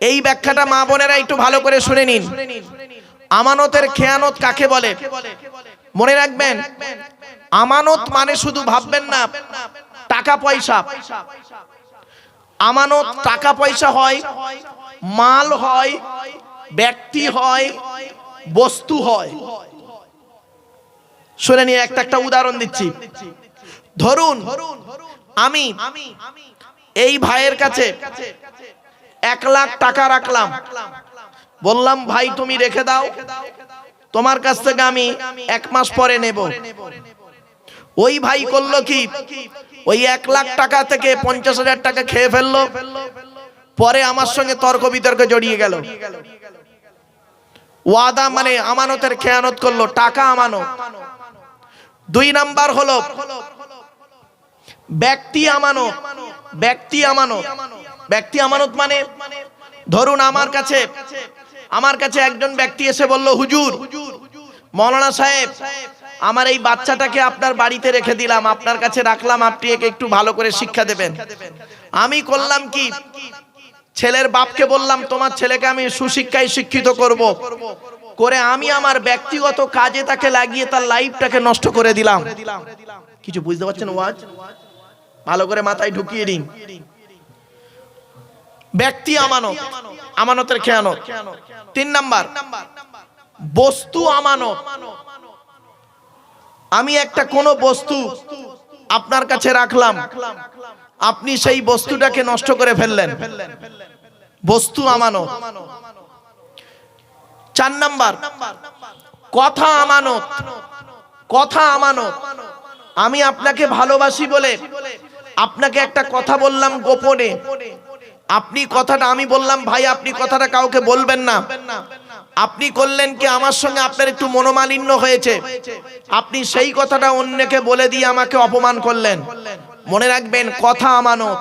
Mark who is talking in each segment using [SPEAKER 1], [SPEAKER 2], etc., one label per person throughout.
[SPEAKER 1] এই ব্যাখ্যাটা মা বোনেরা একটু ভালো করে শুনে নিন। আমানতের খেয়ানত কাকে বলে? মনে রাখবেন, আমানত মানে শুধু ভাববেন না, টাকা পয়সা। আমানত টাকা পয়সা হয়, মাল হয়, ব্যক্তি হয়, বস্তু হয়। শুনে নিয়ে একটা একটা উদাহরণ দিচ্ছি। ধরুন, আমি এই ভাইয়ের কাছে এক লাখ টাকা রাখলাম। বললাম, ভাই, তুমি রেখে দাও। তোমার কাছ থেকে আমি এক মাস পরে নেব। ওই ভাই করল কি? ওই এক লাখ টাকা থেকে পঞ্চাশ হাজার টাকা খেয়ে ফেলল। পরে আমার সঙ্গে তর্ক বিতর্কে জড়িয়ে গেল। ওয়াদা মানে আমানতের খেয়ানত করল, টাকা আমানত। দুই নাম্বার হলো ব্যক্তি আমানত ব্যক্তি আমানত ব্যক্তি আমানত মানে ধরুন আমার কাছে আমার কাছে একজন ব্যক্তি এসে বলল, হুজুর, মৌলানা সাহেব, আমার এই বাচ্চাটাকে আপনার বাড়িতে রেখে দিলাম, আপনার কাছে রাখলাম, আপনি একে একটু ভালো করে শিক্ষা দেবেন। আমি করলাম কি? ছেলের বাপকে বললাম, তোমার ছেলেকে আমি সুশিক্ষায় শিক্ষিত করব। করে আমি আমার ব্যক্তিগত কাজে তাকে লাগিয়ে তার লাইফটাকে নষ্ট করে দিলাম। কিছু বুঝতে পারছেন ওয়াজ? ভালো করে মাথায় ঢুকিয়ে দিন। ব্যক্তি আমানত, আমানতের খেয়ানত। তিন নাম্বার, বস্তু আমানত। আমি একটা কোনো বস্তু আপনার কাছে রাখলাম, আপনি সেই বস্তুটাকে নষ্ট করে ফেললেন। বস্তু আমানত। চার নাম্বার, কথা আমানত। কথা আমানত। আমি আপনাকে ভালোবাসি বলে আপনাকে একটা কথা বললাম গোপনে। আপনি কথাটা আমি বললাম, ভাই, আপনি কথাটা কাউকে বলবেন না। আপনি করলেন কি আমার সঙ্গে আপনার একটু মনোমালিন্য হয়েছে? আপনি সেই কথাটা অন্যকে বলে দিয়ে আমাকে অপমান করলেন। মনে রাখবেন, কথা আমানত।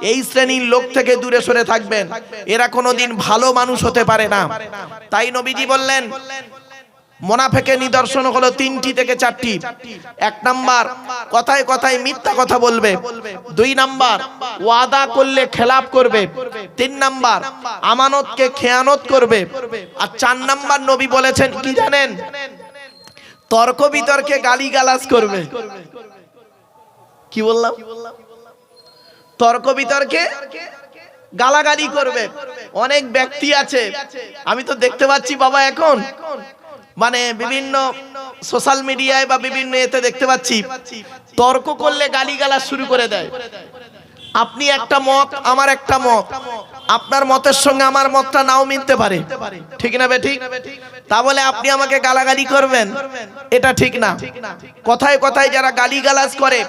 [SPEAKER 1] এই শ্রেণির লোক থেকে দূরে সরে থাকবেন। এরা কোনোদিন ভালো মানুষ হতে পারে না। তাই নবীজি বললেন মোনাফেকের নিদর্শন হলো তিনটি থেকে চারটি। এক নাম্বার, কথায় কথায় মিথ্যা কথা বলবে। দুই নাম্বার, ওয়াদা করলে খেলাপ করবে। তিন নাম্বার, আমানতকে খেয়ানত করবে। আর চার নাম্বার, নবী বলেছেন, কি জানেন? তর্ক বিতর্কে গালি গালাজ করবে। কি বললাম? তর্ক বিতর্কে গালাগালি করবে। অনেক ব্যক্তি আছে, আমি তো দেখতে পাচ্ছি বাবা এখন। মানে বিভিন্ন সোশ্যাল মিডিয়ায় বা বিভিন্ন এতে দেখতে পাচ্ছি, তর্ক করলে গালিগালা শুরু করে দেয়। আপনি একটা মত, আমার একটা মত। আপনার মতের সঙ্গে আমার মতটা নাও মিলতে পারে। ঠিক না বে ঠিক? তা বলে আপনি আমাকে গালাগালি করবেন? এটা ঠিক না। কথায় কথায় যারা গালিগালাজ করে,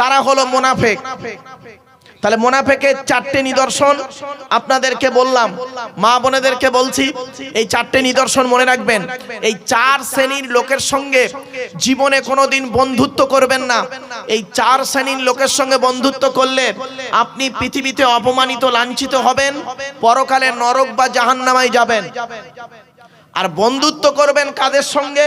[SPEAKER 1] তারা হলো মোনাফেক। তাহলে মোনাফেকের চারটে নিদর্শন আপনাদেরকে বললাম, মা বোনেদেরকে বলছি, এই চারটে নিদর্শন মনে রাখবেন। এই চার শ্রেণির লোকের সঙ্গে জীবনে কোনোদিন বন্ধুত্ব করবেন না। এই চার শ্রেণির লোকের সঙ্গে বন্ধুত্ব করলে আপনি পৃথিবীতে অপমানিত, লাঞ্ছিত হবেন, পরকালে নরক বা জাহান্নামায় যাবেন। আর বন্ধুত্ব করবেন কাদের সঙ্গে?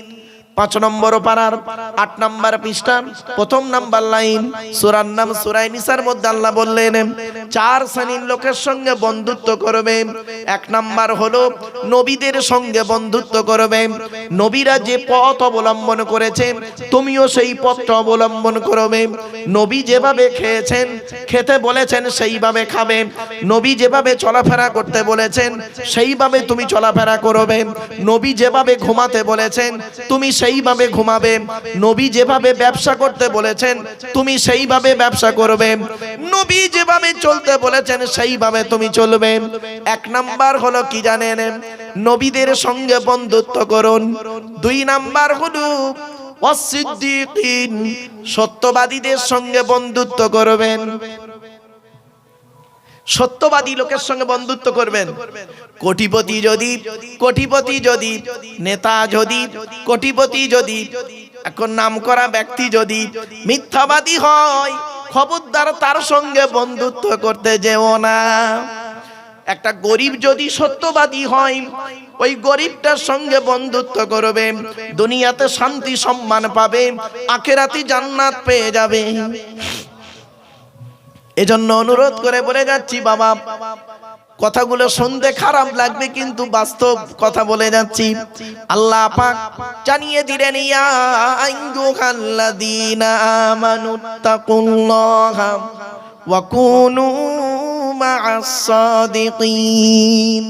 [SPEAKER 1] পাঁচ নম্বর পাড়ার আট নম্বর পৃষ্ঠা, প্রথম নাম্বার লাইন, সুরার নাম সুরাই নিসার মধ্যে আল্লাহ বললেন, চার শ্রেণির লোকের সঙ্গে বন্ধুত্ব করবে। এক নাম্বার হলো নবীদের সঙ্গে বন্ধুত্ব করবে। নবীরা যে পথ অবলম্বন করেছে, তুমিও সেই পথটা অবলম্বন করবে। নবী যেভাবে খেয়েছেন, খেতে বলেছেন, সেইভাবে খাবে। নবী যেভাবে চলাফেরা করতে বলেছেন, সেইভাবে তুমি চলাফেরা করবে। নবী যেভাবে ঘুমাতে বলেছেন, তুমি সেইভাবে ঘুমাবে। নবী যেভাবে ব্যবসা করতে বলেছেন, তুমি সেইভাবে ব্যবসা করবে। নবী যেভাবে চলতে বলেছেন, সেইভাবে তুমি চলবে। এক নাম্বার হলো কি জানেন? নবীদের সঙ্গে বন্ধুত্ব করুন। দুই নাম্বার হলো অসিদ্দিকিন, সত্যবাদীদের সঙ্গে বন্ধুত্ব করবেন। সত্যবাদী লোকের সঙ্গে বন্ধুত্ব করবেন। কোটিপতি যদি কোটিপতি যদি, নেতা যদি, কোটিপতি যদি, এখন নাম করা ব্যক্তি যদি মিথ্যাবাদী হয়, খবরদার তার সঙ্গে বন্ধুত্ব করতে যেও না। একটা গরিব যদি সত্যবাদী হয়, ওই গরিবটার সঙ্গে বন্ধুত্ব করবে, দুনিয়াতে শান্তি সম্মান পাবে, আখেরাতি জান্নাত পেয়ে যাবে। এজন্য অনুরোধ করে বলে যাচ্ছি, বাবা, কথাগুলো শুনতে খারাপ লাগবে, কিন্তু বাস্তব কথা বলে যাচ্ছি। আল্লাহ পাক জানিয়ে দিলেন, ইয়া আইয়ুহাল্লাযীনা আমানুত্তাকুল্লাহা ওয়া কুনু মা'আস সাদিকিন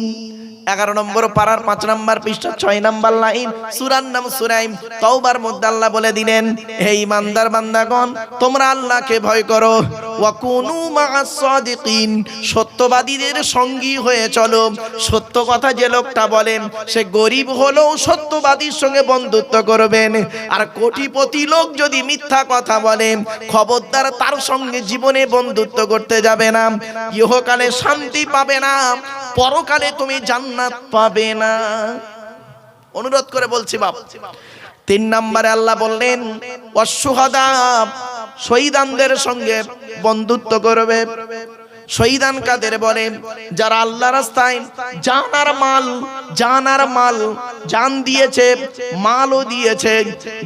[SPEAKER 1] এগারো নম্বর পাড়ার পাঁচ নম্বর পৃষ্ঠা, ছয় নম্বর লাইন, সুরার নাম সুরাইম, তওবার মধ্যে আল্লাহ বলে দিলেন, হে ইমানদার বান্দাগণ, তোমরা আল্লাহকে ভয় করো। ওয়া কুনু মা'আস সাদিকিন, সত্যবাদীদের সঙ্গী হয়ে চলো। সত্য কথা যে লোকটা বলেন, সে গরিব হলেও সত্যবাদীর সঙ্গে বন্ধুত্ব করবেন। আর কোটিপতি লোক যদি মিথ্যা কথা বলে, খবরদার তার সঙ্গে জীবনে বন্ধুত্ব করতে যাবে না। ইহকালে শান্তি পাবে না, পরকালে তুমি জান্নাত পাবে না। অনুরোধ করে বলছি বাপ, তিন নম্বরে আল্লাহ বললেন অসুহদা শহীদানদের সঙ্গে বন্ধুত্ব করবে। শহীদান কাদের বলে? যারা আল্লাহ রাস্তায় জানার মাল জানার মাল, জান দিয়েছে, মালও দিয়েছে,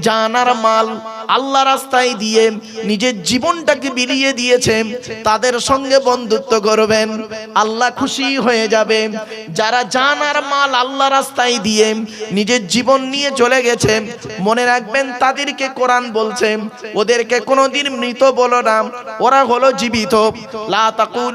[SPEAKER 1] জানার মাল আল্লাহ রাস্তায় দিয়ে নিজের জীবনটাকে বিলিয়ে দিয়েছে, তাদের সঙ্গে বন্ধুত্ব করবেন, আল্লাহ খুশি হয়ে যাবে। যারা জানার মাল আল্লাহ রাস্তায় দিয়ে নিজের জীবন নিয়ে চলে গেছে, মনে রাখবেন তাদেরকে কোরআন বলছে, ওদেরকে কোনোদিন মৃত বলো না, ওরা হলো জীবিত। লা তাকুলু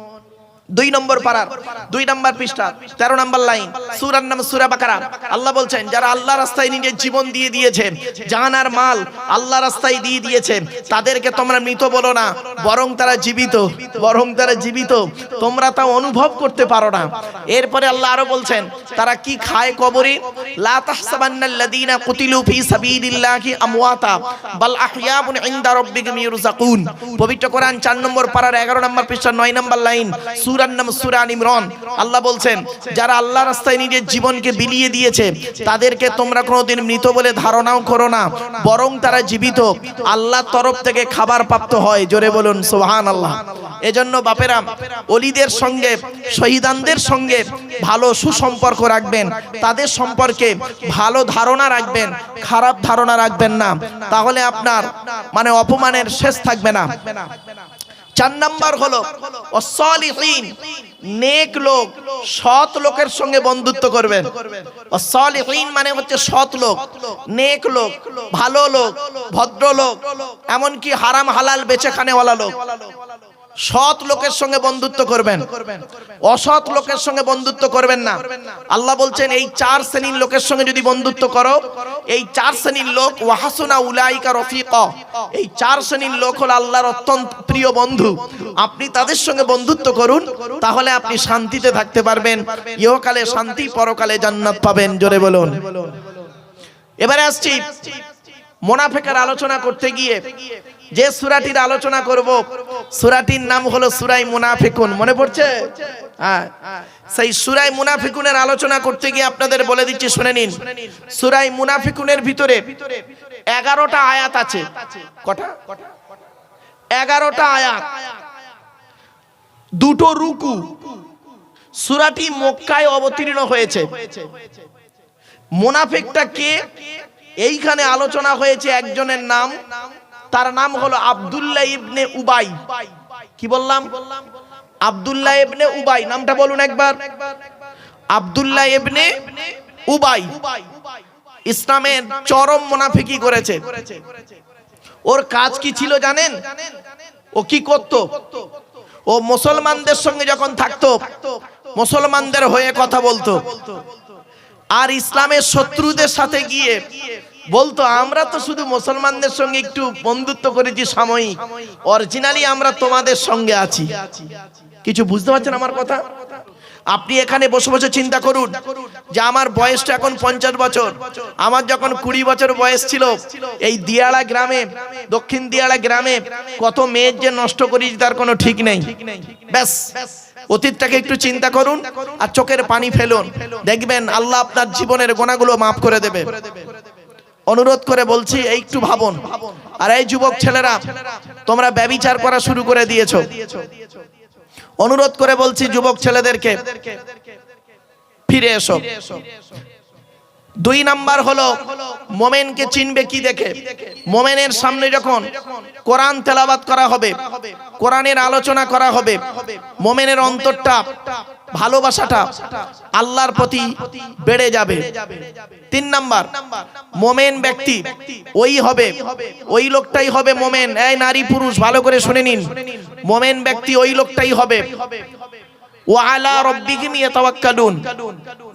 [SPEAKER 1] দুই নম্বর পারার দুই নম্বর পৃষ্ঠা, তেরো নম্বর লাইন, সুরার নাম সুরা বাকারা। আল্লাহ বলছেন, যারা আল্লাহ রাস্তায় নিজের জীবন দিয়ে দিয়েছে জান আর মাল আল্লাহ রাস্তায় দিয়ে দিয়েছে তাদেরকে তোমরা মৃত বলো না, বরং তারা জীবিত, বরং তারা জীবিত, তোমরা তা অনুভব করতে পারো না। এরপরে আল্লাহ আরও বলছেন, তারা কি খায় কবরে? পবিত্র কোরআন 4 নম্বর পারার 11 নম্বর পৃষ্ঠা 9 নম্বর লাইন সূরার নাম সূরা আল ইমরান আল্লাহ বলছেন, যারা আল্লাহ রাস্তায় নিজের জীবনকে বিলিয়ে দিয়েছে, তাদেরকে তোমরা কোনোদিন মৃত বলে ধারণাও করো না, বরং তারা জীবিত। আল্লাহর তরফ থেকে খাবার প্রাপ্ত হয়। জোরে বলুন সোহান আল্লাহ এজন্য বাপেরা, অলিদের সঙ্গে, শহীদানদের সঙ্গে ভালো সুসম্পর্ক রাখবেন। তাদের সম্পর্কে ভালো ধারণা রাখবেন, খারাপ ধারণা রাখবেন না। তাহলে আপনার মানে অপমানের শেষ থাকবে না। চার নাম্বার হলো, অসলিহীন, নেক লোক সৎ লোকের সঙ্গে বন্ধুত্ব করবেন। অসলিহীন মানে হচ্ছে সৎ লোক, নেক লোক, ভালো লোক, ভদ্র লোক, এমনকি হারাম হালাল বেচে খানেওয়ালা লোক। সৎ লোকের সঙ্গে বন্ধুত্ব করবেন। অসৎ লোকের সঙ্গে বন্ধুত্ব করবেন না। আল্লাহ বলছেন, এই চার শ্রেণির লোকের সঙ্গে যদি বন্ধুত্ব করো, এই চার শ্রেণির লোক, ওয়াহাসুনা উলাইকা রফিক। এই চার শ্রেণির লোক হল আল্লাহর অত্যন্ত প্রিয় বন্ধু। আপনি তাদের সঙ্গে বন্ধুত্ব করুন, তাহলে আপনি শান্তিতে থাকতে পারবেন। ইহকালে শান্তি, পরকালে জান্নাত পাবেন। জোরে বলুন। এবারে আসছি মোনাফেকার আলোচনা করতে গিয়ে। যে সুরাটির আলোচনা করব, সুরাটির নাম হলো সুরাই মুনাফিকুন। মনে পড়ছে? হ্যাঁ। সেই সুরাই মুনাফিকুনের আলোচনা করতে গিয়ে আপনাদের বলে দিচ্ছি, শুনে নিন। সুরাই মুনাফিকুনের ভিতরে এগারোটা আয়াত আছে। কটা? এগারোটা আয়াত। দুটো রুকু। সুরাটি মক্কায় অবতীর্ণ হয়েছে। মোনাফেকটা কে? এইখানে আলোচনা হয়েছে একজনের নাম তার নাম হলো আব্দুল্লাহ ইবনে উবাই। কি বললাম? আব্দুল্লাহ ইবনে উবাই, নামটা বলুন একবার। আব্দুল্লাহ ইবনে উবাই। ইসলামের চরম মুনাফিকি করেছে। ওর কাজ কি ছিল জানেন? ও কি করত? ও মুসলমানদের সঙ্গে যখন থাকতো, মুসলমানদের হয়ে কথা বলতো। আর ইসলামের শত্রুদের সাথে গিয়ে বলতো, আমরা তো শুধু মুসলমানদের সঙ্গে একটু বন্ধুত্ব করেছি সাময়িক। অরিজিনালি আমরা তোমাদের সঙ্গে আছি। কিছু বুঝতে পারছেন আমার কথা? আপনি এখানে বসে বসে চিন্তা করুন যে আমার বয়সটা এখন পঞ্চাশ বছর। আমার যখন কুড়ি বছর বয়স ছিল, এই দিয়াড়া গ্রামে, দক্ষিণ দিয়াড়া গ্রামে কত মেয়ের যে নষ্ট করেছি তার কোনো ঠিক নেই। ব্যাস, অতীতটাকে একটু চিন্তা করুন আর চোখের পানি ফেলুন। দেখবেন আল্লাহ আপনার জীবনের গোনাগুলো মাফ করে দেবে। অনুরোধ করে বলছি এই একটু ভাবুন। আর এই যুবক ছেলেরা তোমরা ব্যবিচার করা শুরু করে দিয়েছ। অনুরোধ করে বলছি যুবক ছেলেদেরকে ফিরে এসো। দুই নাম্বার হলো মোমেনকে চিনবে কি দেখে। মোমেনের সামনে যখন কোরআন তেলাবাত করা হবে কোরআনের আলোচনা করা হবে মোমেনের অন্তরটা ভালোবাসাটা আল্লাহর প্রতি বেড়ে যাবে। তিন নাম্বার, মোমেন ব্যক্তি, ওই হবে, ওই লোকটাই হবে মোমেন। এই নারী পুরুষ, ভালো করে শুনে নিন। মোমেন ব্যক্তি, ওই লোকটাই হবে। ও আলা রব্বিহিম ইয়াতাওয়াক্কালুন।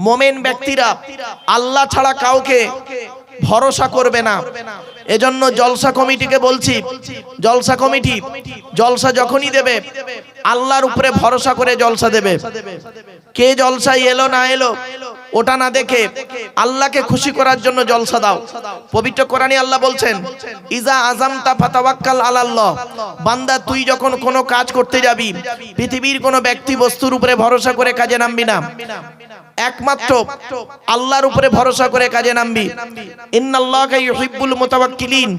[SPEAKER 1] মোমেন ব্যক্তিরা আল্লাহ ছাড়া কাউকে ভরসা করবে না। এজন্য জলসা কমিটিকে বলছি, জলসা কমিটি, জলসা যখনই দেবে আল্লাহর উপরে ভরসা করে জলসা দেবে। কে জলসায় এলো না এলো ওটা না দেখে আল্লাহকে খুশি করার জন্য জলসা দাও। পবিত্র কোরআনে আল্লাহ বলছেন ইজা আজামতা ফাতাওয়াক্কাল আলাল্লাহ। বান্দা তুই যখন কোনো কাজ করতে যাবি পৃথিবীর কোনো ব্যক্তি বস্তুর উপরে ভরসা করে কাজে নামবি না। একমাত্র আল্লাহর উপরে ভরসা করে কাজে নামবি। মুতাওয়াক্কিলিন।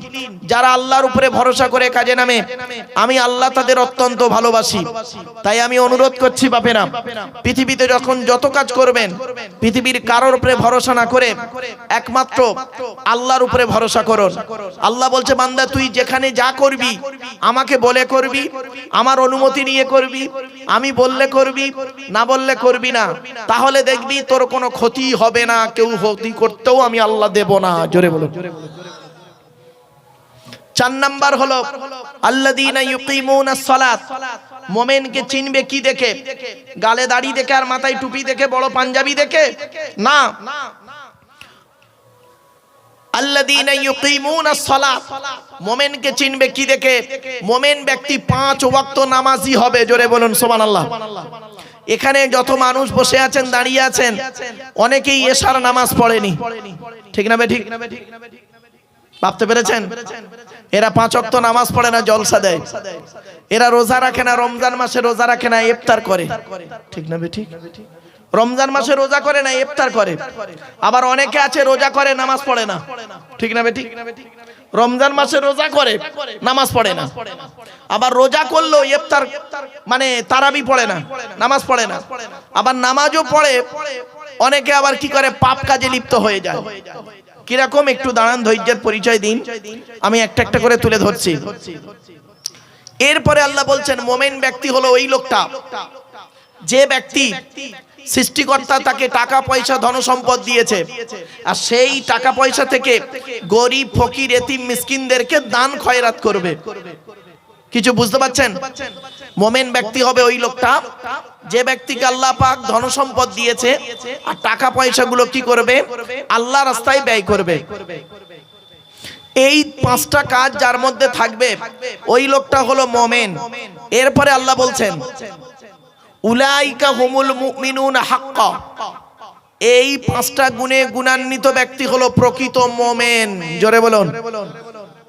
[SPEAKER 1] যারা আল্লাহর উপরে ভরসা করে কাজে নামে আমি আল্লাহ তাদের অত্যন্ত ভালোবাসি। তাই আমি অনুরোধ করছি বাপেরা পৃথিবীতে যখন যত কাজ করবেন পৃথিবীর কারোর উপরে ভরসা না করে একমাত্র আল্লাহর উপরে ভরসা করুন। আল্লাহ বলছে বান্দা তুই যেখানে যা করবি আমাকে বলে করবি আমার অনুমতি নিয়ে করবি আমি বললে করবি না বললে করবি না। তাহলে দেখবি তোর কোনো ক্ষতি হবে না, কেউ ক্ষতি করতেও আমি আল্লাহ দেব না। জোরে বলো চার নাম্বার হলো সালাত। মোমেনকে চিনবে কি দেখে? গালে দাড়ি দেখে আর মাথায় টুপি দেখে, বড় পাঞ্জাবি দেখে? না। মোমেনকে চিনবে কি দেখে? মোমেন ব্যক্তি পাঁচ ওয়াক্ত হবে, জোরে বলুন এখানে যত মানুষ বসে আছেন, দাঁড়িয়ে আছেন, অনেকেই এশার নামাজ পড়েনি। ঠিক না ঠিক ভাবতে পেরেছেন? এরা পাঁচ অক্ত নামাজ পড়ে না, জলসা দেয়। এরা রোজা রাখে না, রমজান মাসে রোজা রাখে না, ইফতার করে। ঠিক না ঠিক রমজান মাসে রোজা করে না, ইফতার করে। আবার অনেকে আছে রোজা করে, নামাজ পড়ে না। ঠিক না বে ঠিক রমজান মাসে রোজা করে, নামাজ পড়ে না। আবার রোজা করল ইফতার মানে তারাবি পড়ে না, নামাজ পড়ে না। আবার নামাজও পড়ে, অনেকে আবার কি করে, পাপ কাজে লিপ্ত হয়ে যায়। কীরকম একটু দাঁড়ান, ধৈর্যের পরিচয় দিন। আমি একটা একটা করে তুলে ধরছি। এরপরে আল্লাহ বলছেন, মোমেন ব্যক্তি হলো ওই লোকটা। যে ব্যক্তি সৃষ্টিকর্তা তাকে টাকা পয়সা ধন সম্পদ দিয়েছে। আর সেই টাকা পয়সা থেকে গরিব ফকির এতিম মিসকিনদেরকে দান খয়রাত করবে। কিছু বুঝতে পারছেন? মোমেন ব্যক্তি হবে ওই লোকটা। যে ব্যক্তিকে আল্লাহ পাক ধন সম্পদ দিয়েছে আর টাকা পয়সাগুলো কি করবে? আল্লাহ রাস্তায় ব্যয় করবে। এই পাঁচটা কাজ যার মধ্যে থাকবে ওই লোকটা হলো মোমেন। এরপরে আল্লাহ বলছেন উলাইকা হুমুল মুমিনুন হাক্কা। এই পাঁচটা গুণে গুণান্বিত ব্যক্তি হলো প্রকৃত মোমেন। জোরে বলুন।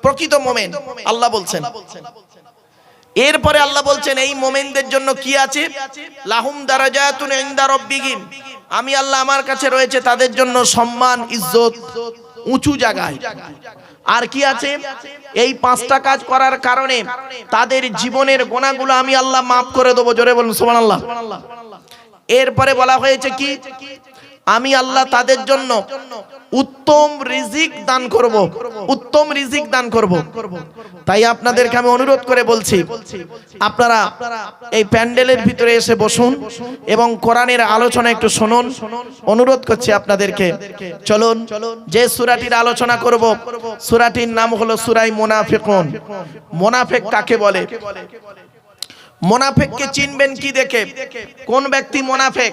[SPEAKER 1] প্রকৃত মোমেন। আল্লাহ বলছেন। এরপরে আল্লাহ বলছেন, এই মোমেনদের জন্য কি আছে? লাহুম দারাজাতুন ইনদা রাব্বিহিম। আমি আল্লাহ আমার কাছে রয়েছে তাদের জন্য সম্মান, ইজ্জত। উঁচু জায়গায়। আর কি আছে? এই পাঁচটা কাজ করার কারণে তাদের জীবনের গোনাগুলো আমি আল্লাহ মাফ করে দেবো। জোরে বলুন, সুবহানাল্লাহ। এরপরে বলা হয়েছে কি? আমি আল্লাহ তাদের জন্য উত্তম রিজিক দান করব উত্তম রিজিক দান করব। তাই আপনাদেরকে আমি অনুরোধ করে বলছি আপনারা এই প্যান্ডেলের ভিতরে এসে বসুন এবং কোরআনের আলোচনা একটু শুনুন। অনুরোধ করছি আপনাদেরকে চলুন যে সুরাটির আলোচনা করব সুরাটির নাম হলো সুরাই মোনাফেকুন। মোনাফেক কাকে বলে? মোনাফেককে চিনবেন কি দেখে? কোন ব্যক্তি মোনাফেক?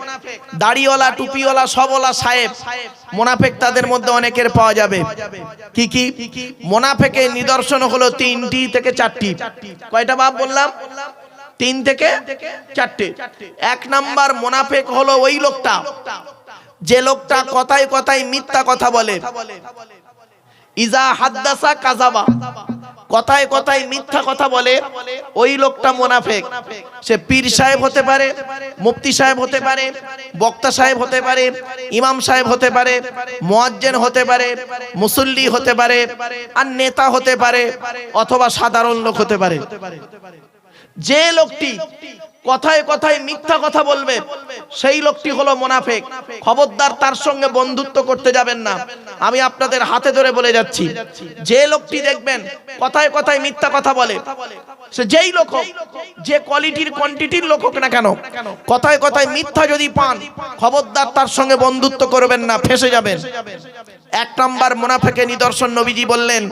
[SPEAKER 1] দাড়িওয়ালা টুপিওয়ালা সবওয়ালা সাহেব। মোনাফেক তাদের মধ্যে অনেকের পাওয়া যাবে। কি কি? মোনাফেকের নিদর্শন হলো তিনটি থেকে চারটি। কয়টা বাপ বললাম? তিন থেকে চারটে। এক নাম্বার মোনাফেক হলো ওই লোকটা। যে লোকটা কথায় কথায় মিথ্যা কথা বলে। ইজা হাদ্দাসা কাজাবা কথায় কথায় মিথ্যা কথা বলে, ওই লোকটা মোনাফেক। সে পীর সাহেব হতে পারে, মুফতি সাহেব হতে পারে, বক্তা সাহেব হতে পারে, ইমাম সাহেব হতে পারে, মোয়াজ্জেন হতে পারে, মুসল্লি হতে পারে, আর নেতা হতে পারে, অথবা সাধারণ লোক হতে পারে। যে লোকটি কথায় কথায় মিথ্যা কথা বলবে। সেই লোকটি হলো মোনাফেক। খবরদার তার সঙ্গে বন্ধুত্ব করতে যাবেন না। আমি আপনাদের হাতে ধরে বলে যাচ্ছি, যে লোকটি দেখবেন কথায় কথায় মিথ্যা কথা বলে, সে যেই লোক যে কোয়ালিটির কোয়ান্টিটির লোক হোক না কেন, কথায় কথায় মিথ্যা যদি পান, খবরদার তার সঙ্গে বন্ধুত্ব করবেন না, ফেসে যাবেন। এক নাম্বার মোনাফেকে নিদর্শন নবীজি বললেন,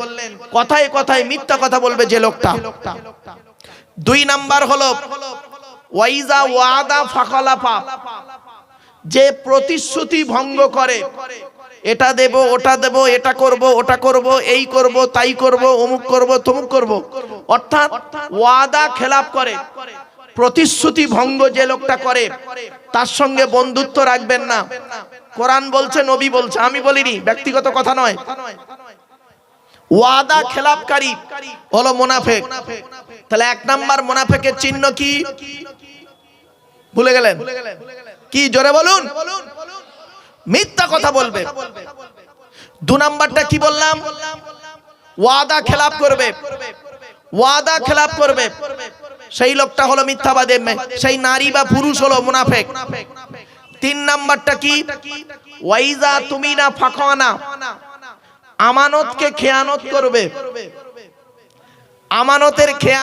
[SPEAKER 1] কথায় কথায় মিথ্যা কথা বলবে যে লোকটা। দুই নাম্বার হলো ওয়াইজা ওয়াদা ফাখলাফা যে প্রতিশ্রুতি ভঙ্গ করে, এটা দেব, ওটা দেব, এটা করব, ওটা করব, এই করব, তাই করব, অমুক করব, তমুক করব। অর্থাৎ ওয়াদা খেলাপ করে, প্রতিশ্রুতি ভঙ্গ যে লোকটা করে, তার সঙ্গে বন্ধুত্ব রাখবেন না। কোরআন বলছে, নবী বলছে, আমি বলিনি, ব্যক্তিগত কথা নয়। ওয়াদা খেলাপকারী হলো মোনাফেক। তাহলে এক নাম্বার মোনাফেকের চিহ্ন কি? ভুলে গেলেন? কি জোরে বলুন? মিথ্যা কথা বলবে। দু নাম্বারটা কি বললাম? ওয়াদা খেলাপ করবে। ওয়াদা খেলাপ করবে। সেই লোকটা হলো মিথ্যাবাদী সেই নারী বা পুরুষ হলো মুনাফেক। তিন নাম্বারটা কি? ওয়াইজা তুমি না ফাঁকানা আমানতকে খেয়ানত করবে। আমানতের খেয়া